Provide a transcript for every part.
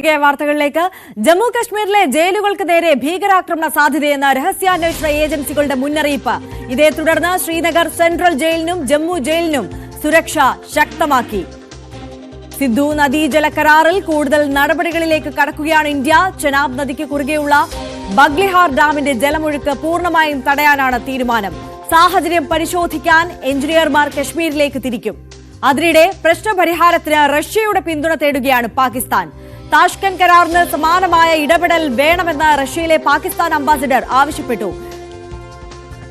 തിരികെ വാർത്തകളിലേക്ക്. ജമ്മു കശ്മീരിലെ ജയിലുകൾക്ക് നേരെ ഭീകരാക്രമണ സാധ്യതയെന്ന രഹസ്യാന്വേഷണ ഏജൻസികളുടെ മുന്നറിയിപ്പ്. ഇതേ തുടർന്ന് ശ്രീനഗർ സെൻട്രൽ ജയിലിനും ജമ്മു ജയിലിനും സുരക്ഷ ശക്തമാക്കി. സിന്ധു നദീജല കരാറിൽ കൂടുതൽ നടപടികളിലേക്ക് കടക്കുകയാണ് ഇന്ത്യ. ചെനാബ് നദിക്ക് കുറുകെയുള്ള ബഗ്ലിഹാർ ഡാമിന്റെ ജലമൊഴുക്ക് പൂർണമായും തടയാനാണ് തീരുമാനം. സാഹചര്യം പരിശോധിക്കാൻ എഞ്ചിനീയർമാർ കശ്മീരിലേക്ക് തിരിക്കും. അതിനിടെ പ്രശ്നപരിഹാരത്തിന് റഷ്യയുടെ പിന്തുണ തേടുകയാണ് പാകിസ്ഥാൻ. താഷ്കൻ കരാറിന് സമാനമായ ഇടപെടൽ വേണമെന്ന് റഷ്യയിലെ പാകിസ്ഥാൻ അംബാസിഡർ ആവശ്യപ്പെട്ടു.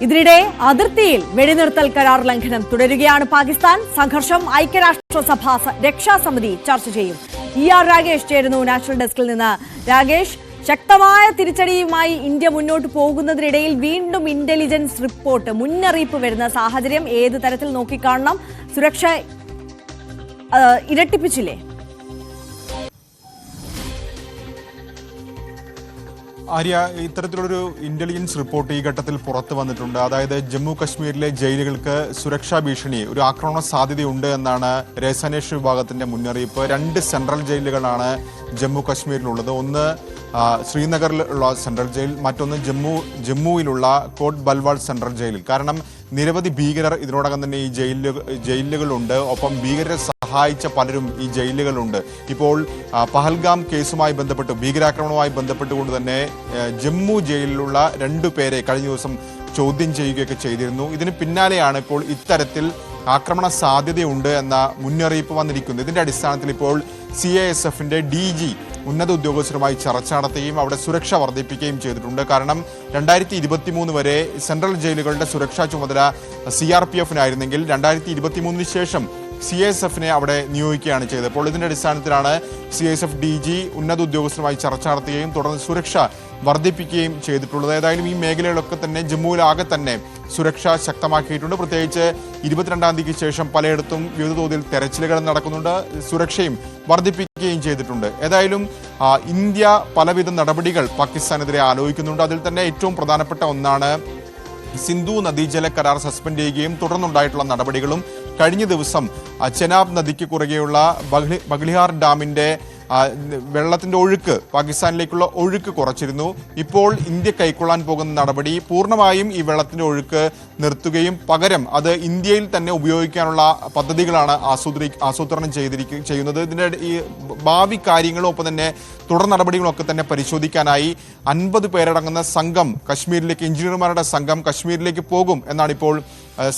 ഇതിനിടെ അതിർത്തിയിൽ വെടിനിർത്തൽ കരാർ ലംഘനം തുടരുകയാണ് പാകിസ്ഥാൻ. സംഘർഷം ഐക്യരാഷ്ട്രസഭ രക്ഷാസമിതി ചർച്ച ചെയ്യും. ഇ ആർ രാഗേഷ് ചേരുന്നു നാഷണൽ ഡെസ്കിൽ നിന്ന്. രാഗേഷ് ശക്തമായ തിരിച്ചടിയുമായി ഇന്ത്യ മുന്നോട്ട് പോകുന്നതിനിടയിൽ വീണ്ടും ഇന്റലിജൻസ് റിപ്പോർട്ട് മുന്നറിയിപ്പ് വരുന്ന സാഹചര്യം ഏത് തരത്തിൽ നോക്കിക്കാണണം? സുരക്ഷ ഇരട്ടിപ്പിച്ചില്ലേ? ആര്യ ഇത്തരത്തിലൊരു ഇന്റലിജൻസ് റിപ്പോർട്ട് ഈ ഘട്ടത്തിൽ പുറത്തു വന്നിട്ടുണ്ട്. അതായത് ജമ്മു കശ്മീരിലെ ജയിലുകൾക്ക് സുരക്ഷാ ഭീഷണി ഒരു ആക്രമണ സാധ്യതയുണ്ട് എന്നാണ് രഹസ്യാന്വേഷണ വിഭാഗത്തിന്റെ മുന്നറിയിപ്പ്. രണ്ട് സെൻട്രൽ ജയിലുകളാണ് ജമ്മു കശ്മീരിലുള്ളത്. ഒന്ന് ശ്രീനഗറിലുള്ള സെൻട്രൽ ജയിൽ മറ്റൊന്ന് ജമ്മു ജമ്മുവിലുള്ള കോട്ട് ബൽവാൾ സെൻട്രൽ ജയിലിൽ. കാരണം നിരവധി ഭീകരർ ഇതിനോടകം തന്നെ ഈ ജയിലു ജയിലുകളുണ്ട്. ഒപ്പം ഭീകരരെ സഹായിച്ച പലരും ഈ ജയിലുകളുണ്ട്. ഇപ്പോൾ പഹൽഗാം കേസുമായി ബന്ധപ്പെട്ട് ഭീകരാക്രമണവുമായി ബന്ധപ്പെട്ടുകൊണ്ട് തന്നെ ജമ്മു ജയിലിലുള്ള രണ്ടു പേരെ കഴിഞ്ഞ ദിവസം ചോദ്യം ചെയ്യുകയൊക്കെ ചെയ്തിരുന്നു. ഇതിന് പിന്നാലെയാണ് ഇപ്പോൾ ഇത്തരത്തിൽ ആക്രമണ സാധ്യതയുണ്ട് എന്ന മുന്നറിയിപ്പ് വന്നിരിക്കുന്നു. ഇതിന്റെ അടിസ്ഥാനത്തിൽ ഇപ്പോൾ സി എ എസ് എഫിന്റെ ഡി ജി ഉന്നത ഉദ്യോഗസ്ഥരുമായി ചർച്ച നടത്തുകയും അവിടെ സുരക്ഷ വർദ്ധിപ്പിക്കുകയും ചെയ്തിട്ടുണ്ട്. കാരണം രണ്ടായിരത്തി ഇരുപത്തി മൂന്ന് വരെ സെൻട്രൽ ജയിലുകളുടെ സുരക്ഷാ ചുമതല സി ആർ പി എഫിനായിരുന്നെങ്കിൽ രണ്ടായിരത്തി ഇരുപത്തി മൂന്നിന് ശേഷം സി എസ് എഫിനെ അവിടെ നിയോഗിക്കുകയാണ് ചെയ്തത്. അപ്പോൾ ഇതിന്റെ അടിസ്ഥാനത്തിലാണ് C S F D G ഉന്നത ഉദ്യോഗസ്ഥരുമായി ചർച്ച നടത്തുകയും തുടർന്ന് സുരക്ഷ വർദ്ധിപ്പിക്കുകയും ചെയ്തിട്ടുള്ളത്. ഏതായാലും ഈ മേഖലകളൊക്കെ തന്നെ ജമ്മുവിലാകെ തന്നെ സുരക്ഷ ശക്തമാക്കിയിട്ടുണ്ട്. പ്രത്യേകിച്ച് ഇരുപത്തിരണ്ടാം തീയതിക്ക് ശേഷം പലയിടത്തും വിവിധ തോതിൽ തെരച്ചിലുകൾ നടക്കുന്നുണ്ട്. സുരക്ഷയും വർദ്ധിപ്പിക്കുകയും ചെയ്തിട്ടുണ്ട്. ഏതായാലും ഇന്ത്യ പലവിധ നടപടികൾ പാകിസ്ഥാനെതിരെ ആലോചിക്കുന്നുണ്ട്. അതിൽ തന്നെ ഏറ്റവും പ്രധാനപ്പെട്ട ഒന്നാണ് സിന്ധു നദീജല കരാർ സസ്പെൻഡ് ചെയ്യുകയും തുടർന്നുണ്ടായിട്ടുള്ള നടപടികളും കഴിഞ്ഞ ദിവസം ചെനാബ് നദിക്ക് കുറുകെയുള്ള ബഗ്ലി- ബഗ്ലിഹാർ ഡാമിന്റെ ആ, വെള്ളത്തിന്റെ ഒഴുക്ക് പാകിസ്ഥാനിലേക്കുള്ള ഒഴുക്ക് കുറച്ചിരുന്നു. ഇപ്പോൾ ഇന്ത്യ കൈക്കൊള്ളാൻ പോകുന്ന നടപടി പൂർണമായും ഈ വെള്ളത്തിന്റെ ഒഴുക്ക് നിർത്തുകയും പകരം അത് ഇന്ത്യയിൽ തന്നെ ഉപയോഗിക്കാനുള്ള പദ്ധതികളാണ് ആസൂത്രി ആസൂത്രണം ചെയ്തിരിക്കുക ചെയ്യുന്നത്. ഇതിന്റെ ഈ ഭാവി കാര്യങ്ങളും ഒപ്പം തന്നെ തുടർ നടപടികളൊക്കെ തന്നെ പരിശോധിക്കാനായി അൻപത് പേരടങ്ങുന്ന സംഘം കശ്മീരിലേക്ക് എഞ്ചിനീയർമാരുടെ സംഘം കശ്മീരിലേക്ക് പോകും എന്നാണ് ഇപ്പോൾ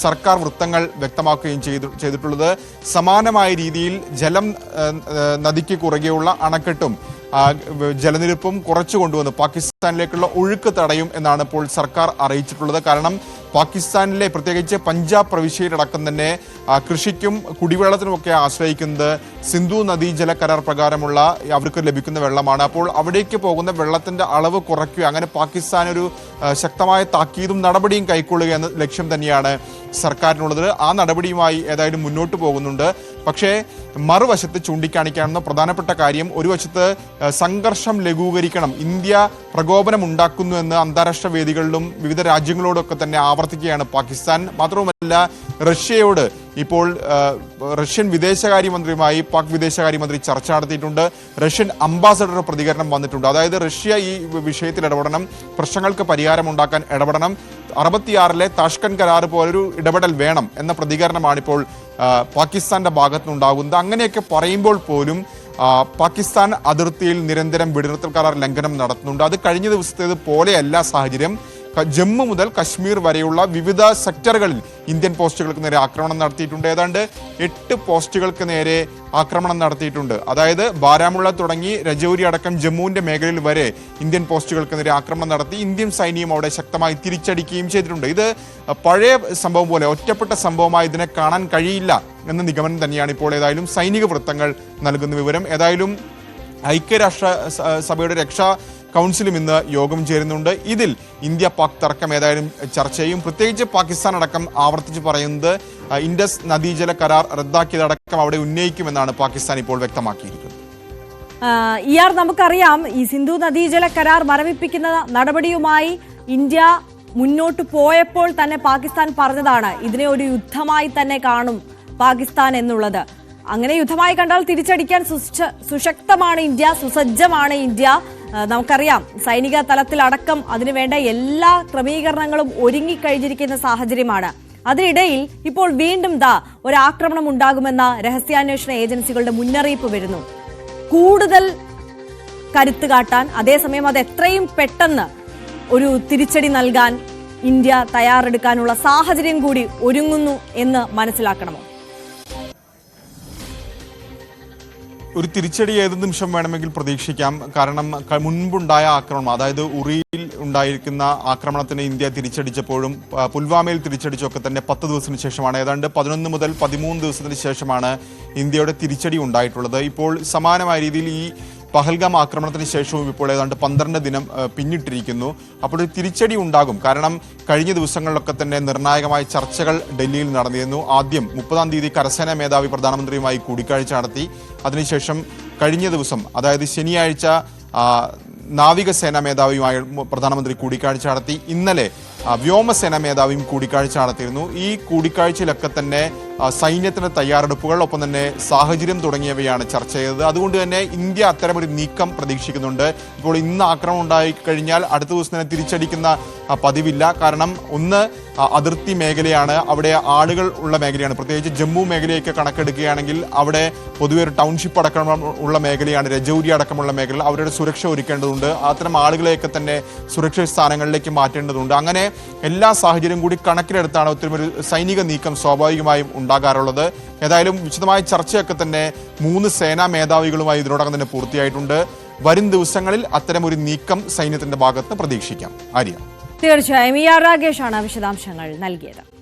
സർക്കാർ വൃത്തങ്ങൾ വ്യക്തമാക്കുകയും ചെയ്തു ചെയ്തിട്ടുള്ളത് സമാനമായ രീതിയിൽ ജലം നദിക്ക് കുറുകെയുള്ള അണക്കെട്ടും ജലനിരപ്പും കുറച്ചു കൊണ്ടുവന്ന്. പാകിസ്ഥാനിലേക്കുള്ള ഒഴുക്ക് തടയും എന്നാണ് ഇപ്പോൾ സർക്കാർ അറിയിച്ചിട്ടുള്ളത്. കാരണം പാകിസ്ഥാനിലെ പ്രത്യേകിച്ച് പഞ്ചാബ് പ്രവിശ്യയിലടക്കം തന്നെ കൃഷിക്കും കുടിവെള്ളത്തിനുമൊക്കെ ആശ്രയിക്കുന്നത് സിന്ധു നദീജല കരാർ പ്രകാരമുള്ള അവർക്ക് ലഭിക്കുന്ന വെള്ളമാണ്. അപ്പോൾ അവിടേക്ക് പോകുന്ന വെള്ളത്തിന്റെ അളവ് കുറയ്ക്കുക അങ്ങനെ പാകിസ്ഥാൻ ഒരു ശക്തമായ താക്കീതും നടപടിയും കൈക്കൊള്ളുക എന്ന ലക്ഷ്യം തന്നെയാണ് സർക്കാരിനുള്ളത്. ആ നടപടിയുമായി ഏതായാലും മുന്നോട്ട് പോകുന്നുണ്ട്. പക്ഷേ മറുവശത്ത് ചൂണ്ടിക്കാണിക്കാവുന്ന പ്രധാനപ്പെട്ട കാര്യം ഒരു വശത്ത് സംഘർഷം ലഘൂകരിക്കണം ഇന്ത്യ പ്രകോപനം ഉണ്ടാക്കുന്നു എന്ന് അന്താരാഷ്ട്ര വേദികളിലും വിവിധ രാജ്യങ്ങളോടൊക്കെ തന്നെ ആവർത്തിക്കുകയാണ് പാകിസ്ഥാൻ. മാത്രവുമല്ല റഷ്യയോട് ഇപ്പോൾ റഷ്യൻ വിദേശകാര്യമന്ത്രിയുമായി പാക് വിദേശകാര്യമന്ത്രി ചർച്ച നടത്തിയിട്ടുണ്ട്. റഷ്യൻ അംബാസഡറുടെ പ്രതികരണം വന്നിട്ടുണ്ട്. അതായത് റഷ്യ ഈ വിഷയത്തിൽ ഇടപെടണം പ്രശ്നങ്ങൾക്ക് പരിഹാരം ഉണ്ടാക്കാൻ ഇടപെടണം അറുപത്തിയാറിലെ താഷ്കൻ കരാർ പോലൊരു ഇടപെടൽ വേണം എന്ന പ്രതികരണമാണ് ഇപ്പോൾ ആ, പാകിസ്ഥാന്റെ ഭാഗത്തുനിന്നുണ്ടാകുന്നത്. അങ്ങനെയൊക്കെ പറയുമ്പോൾ പോലും പാകിസ്ഥാൻ അതിർത്തിയിൽ നിരന്തരം വെടിനിർത്തൽ കരാർ ലംഘനം നടത്തുന്നുണ്ട്. അത് കഴിഞ്ഞ ദിവസത്തേത് പോലെയല്ല സാഹചര്യം. ജമ്മു മുതൽ കശ്മീർ വരെയുള്ള വിവിധ സെക്ടറുകളിൽ ഇന്ത്യൻ പോസ്റ്റുകൾക്ക് നേരെ ആക്രമണം നടത്തിയിട്ടുണ്ട്. ഏതാണ്ട് എട്ട് പോസ്റ്റുകൾക്ക് നേരെ ആക്രമണം നടത്തിയിട്ടുണ്ട്. അതായത് ബാരാമുള്ള തുടങ്ങി രജൌരി അടക്കം ജമ്മുവിന്റെ മേഖലയിൽ വരെ ഇന്ത്യൻ പോസ്റ്റുകൾക്ക് നേരെ ആക്രമണം നടത്തി ഇന്ത്യൻ സൈന്യം അവിടെ ശക്തമായി തിരിച്ചടിക്കുകയും ചെയ്തിട്ടുണ്ട്. ഇത് പഴയ സംഭവം പോലെ ഒറ്റപ്പെട്ട സംഭവമായി ഇതിനെ കാണാൻ കഴിയില്ല എന്ന നിഗമനം തന്നെയാണ് ഇപ്പോൾ ഏതായാലും സൈനിക വൃത്തങ്ങൾ നൽകുന്ന വിവരം. ഏതായാലും ഐക്യരാഷ്ട്ര സഭയുടെ രക്ഷാ കൗൺസിലും ഇന്ന് യോഗം ചേരുന്നുണ്ട്. ഇതിൽ ഇന്ത്യ പാക് തർക്കം ഏതായാലും ചർച്ച ചെയ്യും. പ്രത്യേകിച്ച് പാകിസ്ഥാൻ അടക്കം ആവർത്തിച്ച് പറയുന്നത് ഇൻഡസ് നദീജല കരാർ റദ്ദാക്കിയതടക്കം അവിടെ ഉന്നയിക്കുമെന്നാണ് പാകിസ്ഥാൻ ഇപ്പോൾ വ്യക്തമാക്കിയിരിക്കുന്നത്. ഇയാർ നമുക്കറിയാം ഈ സിന്ധു നദീജല കരാർ മരവിപ്പിക്കുന്ന നടപടിയുമായി ഇന്ത്യ മുന്നോട്ട് പോയപ്പോൾ തന്നെ പാകിസ്ഥാൻ പറഞ്ഞതാണ് ഇതിനെ ഒരു യുദ്ധമായി തന്നെ കാണും പാകിസ്ഥാൻ എന്നുള്ളത്. അങ്ങനെ യുദ്ധമായി കണ്ടാൽ തിരിച്ചടിക്കാൻ സുശക്തമാണ് ഇന്ത്യ സുസജ്ജമാണ് ഇന്ത്യ. നമുക്കറിയാം സൈനിക തലത്തിലടക്കം അതിനുവേണ്ട എല്ലാ ക്രമീകരണങ്ങളും ഒരുങ്ങിക്കഴിഞ്ഞിരിക്കുന്ന സാഹചര്യമാണ്. അതിനിടയിൽ ഇപ്പോൾ വീണ്ടും ദാ ഒരാക്രമണം ഉണ്ടാകുമെന്ന രഹസ്യാന്വേഷണ ഏജൻസികളുടെ മുന്നറിയിപ്പ് വരുന്നു. കൂടുതൽ കരുത്ത് കാട്ടാൻ അതേസമയം അത് എത്രയും പെട്ടെന്ന് ഒരു തിരിച്ചടി നൽകാൻ ഇന്ത്യ തയ്യാറെടുക്കാനുള്ള സാഹചര്യം കൂടി ഒരുങ്ങുന്നു എന്ന് മനസ്സിലാക്കണമോ? ഒരു തിരിച്ചടി ഏത് നിമിഷം വേണമെങ്കിൽ പ്രതീക്ഷിക്കാം. കാരണം മുൻപുണ്ടായ ആക്രമണം അതായത് ഉറിയിൽ ഉണ്ടായിരിക്കുന്ന ആക്രമണത്തിന് ഇന്ത്യ തിരിച്ചടിച്ചപ്പോഴും പുൽവാമയിൽ തിരിച്ചടിച്ചൊക്കെ തന്നെ പത്ത് ദിവസത്തിന് ശേഷമാണ്. ഏതാണ്ട് പതിനൊന്ന് മുതൽ പതിമൂന്ന് ദിവസത്തിന് ശേഷമാണ് ഇന്ത്യയുടെ തിരിച്ചടി ഉണ്ടായിട്ടുള്ളത്. ഇപ്പോൾ സമാനമായ രീതിയിൽ ഈ പഹൽഗാം ആക്രമണത്തിന് ശേഷവും ഇപ്പോൾ ഏതാണ്ട് പന്ത്രണ്ട് ദിനം പിന്നിട്ടിരിക്കുന്നു. അപ്പോൾ ഒരു തിരിച്ചടി ഉണ്ടാകും. കാരണം കഴിഞ്ഞ ദിവസങ്ങളിലൊക്കെ തന്നെ നിർണായകമായ ചർച്ചകൾ ഡൽഹിയിൽ നടന്നിരുന്നു. ആദ്യം മുപ്പതാം തീയതി കരസേനാ മേധാവി പ്രധാനമന്ത്രിയുമായി കൂടിക്കാഴ്ച നടത്തി. അതിനുശേഷം കഴിഞ്ഞ ദിവസം അതായത് ശനിയാഴ്ച നാവികസേനാ മേധാവിയുമായി പ്രധാനമന്ത്രി കൂടിക്കാഴ്ച നടത്തി. ഇന്നലെ വ്യോമസേനാ മേധാവിയും കൂടിക്കാഴ്ച നടത്തിയിരുന്നു. ഈ കൂടിക്കാഴ്ചയിലൊക്കെ തന്നെ ആ, സൈന്യത്തിന്റെ തയ്യാറെടുപ്പുകൾ ഒപ്പം തന്നെ സാഹചര്യം തുടങ്ങിയവയാണ് ചർച്ച ചെയ്തത്. അതുകൊണ്ട് തന്നെ ഇന്ത്യ അത്തരമൊരു നീക്കം പ്രതീക്ഷിക്കുന്നുണ്ട്. ഇപ്പോൾ ഇന്ന് ആക്രമണം ഉണ്ടായി കഴിഞ്ഞാൽ അടുത്ത ദിവസം തന്നെ തിരിച്ചടിക്കുന്ന പതിവില്ല. കാരണം ഒന്ന് അതിർത്തി മേഖലയാണ്. അവിടെ ആളുകൾ ഉള്ള മേഖലയാണ്. പ്രത്യേകിച്ച് ജമ്മു മേഖലയൊക്കെ കണക്കെടുക്കുകയാണെങ്കിൽ അവിടെ പൊതുവെ ഒരു ടൗൺഷിപ്പ് അടക്കം ഉള്ള മേഖലയാണ്. രജൌരി അടക്കമുള്ള മേഖല അവരുടെ സുരക്ഷ ഒരുക്കേണ്ടതുണ്ട്. അത്തരം ആളുകളെയൊക്കെ തന്നെ സുരക്ഷിത സ്ഥാനങ്ങളിലേക്ക് മാറ്റേണ്ടതുണ്ട്. അങ്ങനെ എല്ലാ സാഹചര്യം കൂടി കണക്കിലെടുത്താണ് ഒത്തിരി സൈനിക നീക്കം സ്വാഭാവികമായും ഉണ്ടാകാറുള്ളത്. ഏതായാലും വിശദമായ ചർച്ചയൊക്കെ തന്നെ മൂന്ന് സേനാ മേധാവികളുമായി ഇതിനോടകം തന്നെ പൂർത്തിയായിട്ടുണ്ട്. വരും ദിവസങ്ങളിൽ അത്തരം ഒരു നീക്കം സൈന്യത്തിന്റെ ഭാഗത്ത് പ്രതീക്ഷിക്കാം. ആര്യ. തീർച്ചയായും. ഇ ആർ രാകേഷാണ് വിശദാംശങ്ങൾ നൽകിയത്.